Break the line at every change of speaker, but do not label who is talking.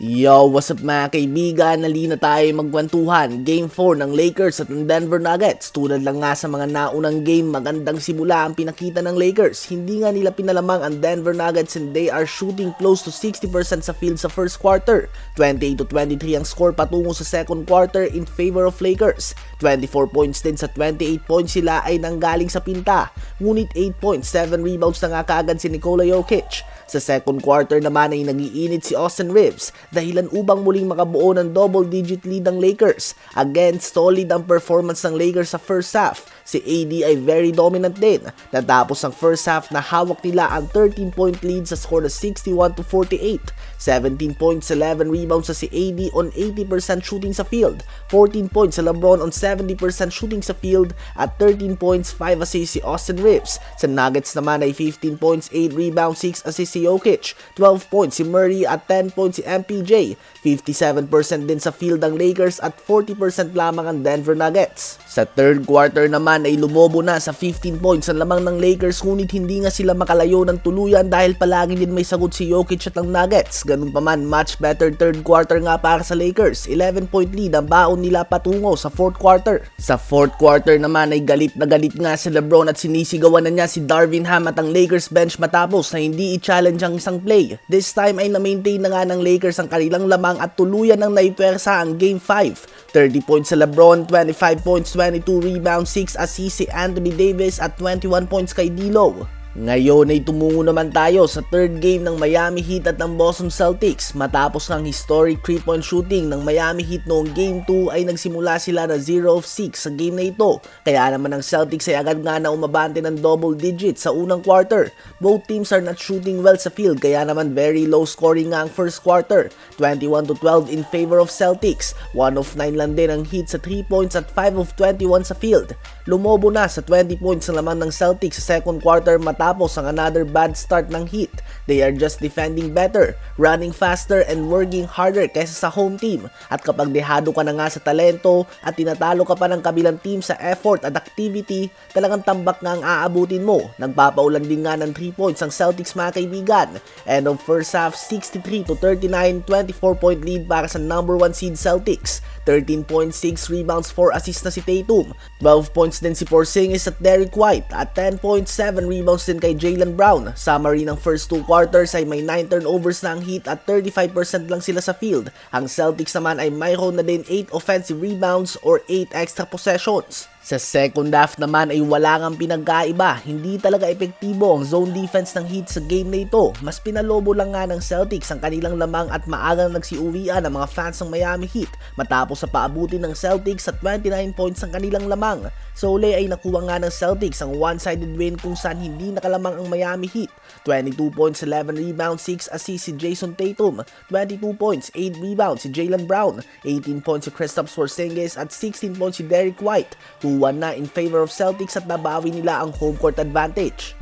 Yo, what's up mga kaibigan? Nali na tayo magkwentuhan. Game 4 ng Lakers at ng Denver Nuggets. Tulad lang nga sa mga naunang game, magandang simula ang pinakita ng Lakers. Hindi nga nila pinalamang ang Denver Nuggets and they are shooting close to 60% sa field sa first quarter. 28 to 23 ang score patungo sa second quarter in favor of Lakers. 24 points din sa 28 points sila ay nanggaling sa pinta. Ngunit 8 points, 7 rebounds na nga kaagad si Nikola Jokic. Sa second quarter naman ay nagiinit si Austin Reeves dahilan upang muling makabuo ng double-digit lead ng Lakers. Again, solid ang performance ng Lakers sa first half. Si AD ay very dominant din. Natapos ang first half na hawak nila ang 13-point lead sa score na 61 to 48. 17 points, 11 rebounds sa si AD on 80% shooting sa field. 14 points sa LeBron on 70% shooting sa field at 13 points, 5 assists si Austin Reeves. Sa Nuggets naman ay 15 points, 8 rebounds, 6 assists si Jokic. 12 points si Murray at 10 points si MPJ. 57% din sa field ang Lakers at 40% lamang ang Denver Nuggets. Sa third quarter naman ay lumobo na sa 15 points ang lamang ng Lakers ngunit hindi nga sila makalayo ng tuluyan dahil palagi din may sagot si Jokic at ang Nuggets. Ganun pa man, much better third quarter nga para sa Lakers. 11 point lead ang baon nila patungo sa fourth quarter. Sa fourth quarter naman ay galit na galit nga si Lebron at sinisigawan na niya si Darvin Ham at ang Lakers bench matapos na hindi i-challenge ang isang play. This time ay na-maintain na nga ng Lakers ang kanilang lamang at tuluyan ng naipwersa ang Game 5. 30 points sa Lebron, 25 points, 22 rebounds, 6 assists si Anthony Davis at 21 points kay D'Lo. Ngayon ay tumungo naman tayo sa third game ng Miami Heat at ng Boston Celtics. Matapos ng historic 3-point shooting ng Miami Heat noong Game 2 ay nagsimula sila na 0 of 6 sa game na ito. Kaya naman ang Celtics ay agad nga na umabante ng double digits sa unang quarter. Both teams are not shooting well sa field kaya naman very low scoring nga ang first quarter. 21 to 12 in favor of Celtics. 1 of 9 lang din ang Heat sa 3 points at 5 of 21 sa field. Lumobo na sa 20 points na laman ng Celtics sa second quarter matapos ang another bad start ng Heat. They are just defending better, running faster and working harder kaysa sa home team. At kapag dehado ka na nga sa talento at tinatalo ka pa ng kabilang team sa effort at activity, talagang tambak nga ang aabutin mo. Nagpapaulan din nga ng 3 points ang Celtics mga kaibigan. End of first half 63 to 39, 24 point lead para sa number 1 seed Celtics. 13.6 rebounds, 4 assists na si Tatum. 12 points din si Porzingis at Derrick White at 10.7 rebounds din kay Jalen Brown. Summary ng first two quarters ay may 9 turnovers na ang Heat at 35% lang sila sa field. Ang Celtics naman ay mayroon na din 8 offensive rebounds or 8 extra possessions. Sa second half naman ay wala ngang pinagkaiba. Hindi talaga epektibo ang zone defense ng Heat sa game na ito. Mas pinalobo lang nga ng Celtics ang kanilang lamang at maagang nagsiuwian ang mga fans ng Miami Heat matapos sa paabutin ng Celtics sa 29 points ang kanilang lamang. Sa uli ay nakuha nga ng Celtics ang one-sided win kung saan hindi nakalamang ang Miami Heat. 22 points, 11 rebounds, 6 assists si Jason Tatum, 22 points, 8 rebounds si Jalen Brown, 18 points si Kristaps Porzingis at 16 points si Derrick White. 2-1 na in favor of Celtics at nabawi nila ang home court advantage.